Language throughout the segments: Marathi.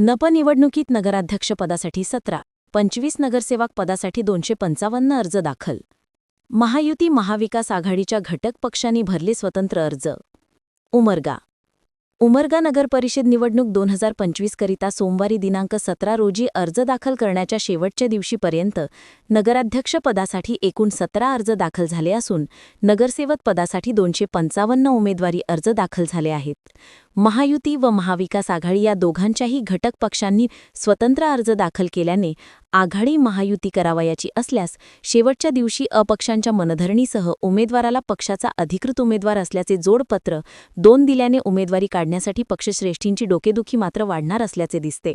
नपनिवडणुकीत नगराध्यक्षपदासाठी सतरा पंचवीस नगरसेवक पदासाठी दोनशे पंचावन्न अर्ज दाखल. महायुती महाविकास आघाडीच्या घटक पक्षांनी भरले स्वतंत्र अर्ज. उमरगा. उमरगा नगर परिषद निवडणूक दोन हजार पंचवीसकरिता सोमवारी दिनांक सतरा रोजी अर्ज दाखल करण्याच्या शेवटच्या दिवशीपर्यंत नगराध्यक्षपदासाठी एकूण सतरा अर्ज दाखल झाले असून नगरसेवक पदासाठी दोनशे पंचावन्न उमेदवारी अर्ज दाखल झाले आहेत. महायुती व महाविकास आघाडी या दोघांच्याही घटक पक्षांनी स्वतंत्र अर्ज दाखल केल्याने आघाडी महायुती करावयाची असल्यास शेवटच्या दिवशी अपक्षांच्या मनधरणीसह उमेदवाराला पक्षाचा अधिकृत उमेदवार असल्याचे जोडपत्र दोन दिल्याने उमेदवारी काढण्यासाठी पक्षश्रेष्ठींची डोकेदुखी मात्र वाढणार असल्याचे दिसते.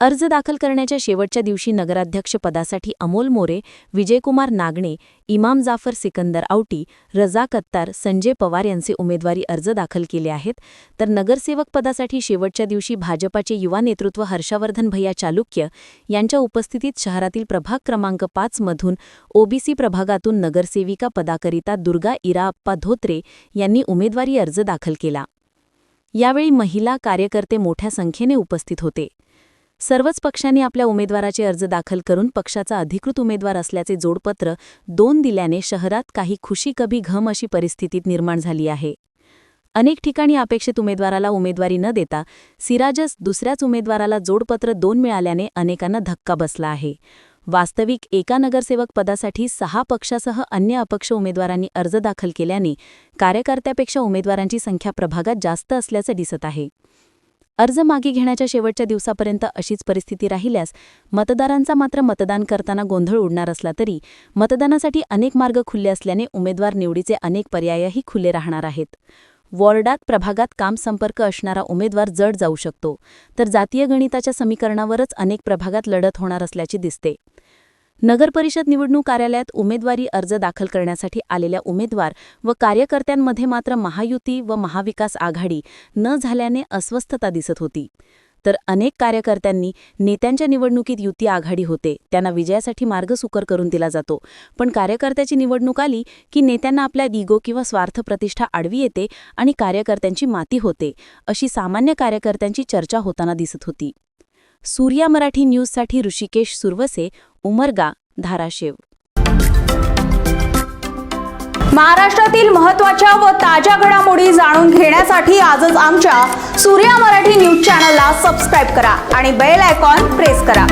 अर्ज दाखल करण्याच्या शेवटच्या दिवशी नगराध्यक्षपदासाठी अमोल मोरे विजयकुमार नागणे इमाम जाफर सिकंदर आवटी रजा कत्तार संजय पवार यांचे उमेदवारी अर्ज दाखल केले आहेत. तर नगरसेवक पदासाठी शेवटच्या दिवशी भाजपाचे युवा नेतृत्व हर्षवर्धन भैया चालुक्य यांच्या उपस्थितीत शहरातील प्रभाग क्रमांक पाचमधून ओबीसी प्रभागातून नगरसेविका पदाकरिता दुर्गा इराप्पा धोत्रे यांनी उमेदवारी अर्ज दाखल केला. यावेळी महिला कार्यकर्ते मोठ्या संख्येने उपस्थित होते. सर्वच पक्षांनी आपल्या उमेदवाराचे अर्ज दाखल करून पक्षाचा अधिकृत उमेदवार असल्याचे जोडपत्र दोन दिल्याने शहरात काही खुशी कभी घम अशी परिस्थितीत निर्माण झाली आहे. अनेक ठिकाणी अपेक्षित उमेदवाराला उमेदवारी न देता सिराजस दुसऱ्याच उमेदवाराला जोडपत्र दोन मिळाल्याने अनेकांना धक्का बसला आहे. वास्तविक एका नगरसेवक पदासाठी सहा पक्षासह अन्य अपक्ष उमेदवारांनी अर्ज दाखल केल्याने कार्यकर्त्यापेक्षा उमेदवारांची संख्या प्रभागात जास्त असल्याचं दिसत आहे. अर्ज मागे घेण्याच्या शेवटच्या दिवसापर्यंत अशीच परिस्थिती राहिल्यास मतदारांचा मात्र मतदान करताना गोंधळ उडणार असला तरी मतदानासाठी अनेक मार्ग खुले असल्याने उमेदवार निवडीचे अनेक पर्यायही खुले राहणार आहेत. वॉर्डात प्रभागात काम संपर्क असणारा उमेदवार जड जाऊ शकतो तर जातीय गणिताच्या समीकरणावरच अनेक प्रभागात लढत होणार असल्याचे दिसते. नगरपरिषद निवडणूक कार्यालयात उमेदवारी अर्ज दाखल करण्यासाठी आलेल्या उमेदवार व कार्यकर्त्यांमध्ये मात्र महायुती व महाविकास आघाडी न झाल्याने अस्वस्थता दिसत होती. तर अनेक कार्यकर्त्यांनी नेत्यांच्या निवडणुकीत युती आघाडी होते त्यांना विजयासाठी मार्ग सुकर करून दिला जातो. पण कार्यकर्त्याची निवडणूक आली की नेत्यांना आपल्या दिगो किंवा स्वार्थ प्रतिष्ठा आडवी येते आणि कार्यकर्त्यांची माती होते अशी सामान्य कार्यकर्त्यांची चर्चा होताना दिसत होती. सूर्या मराठी न्यूजसाठी ऋषिकेश सुरवसे उमरगा धाराशिव. महाराष्ट्रातील महत्त्वाच्या व ताज्या घडामोडी जाणून घेण्यासाठी आजच आमच्या सूर्या मराठी न्यूज चॅनलला सबस्क्राईब करा आणि बेल आयकॉन प्रेस करा.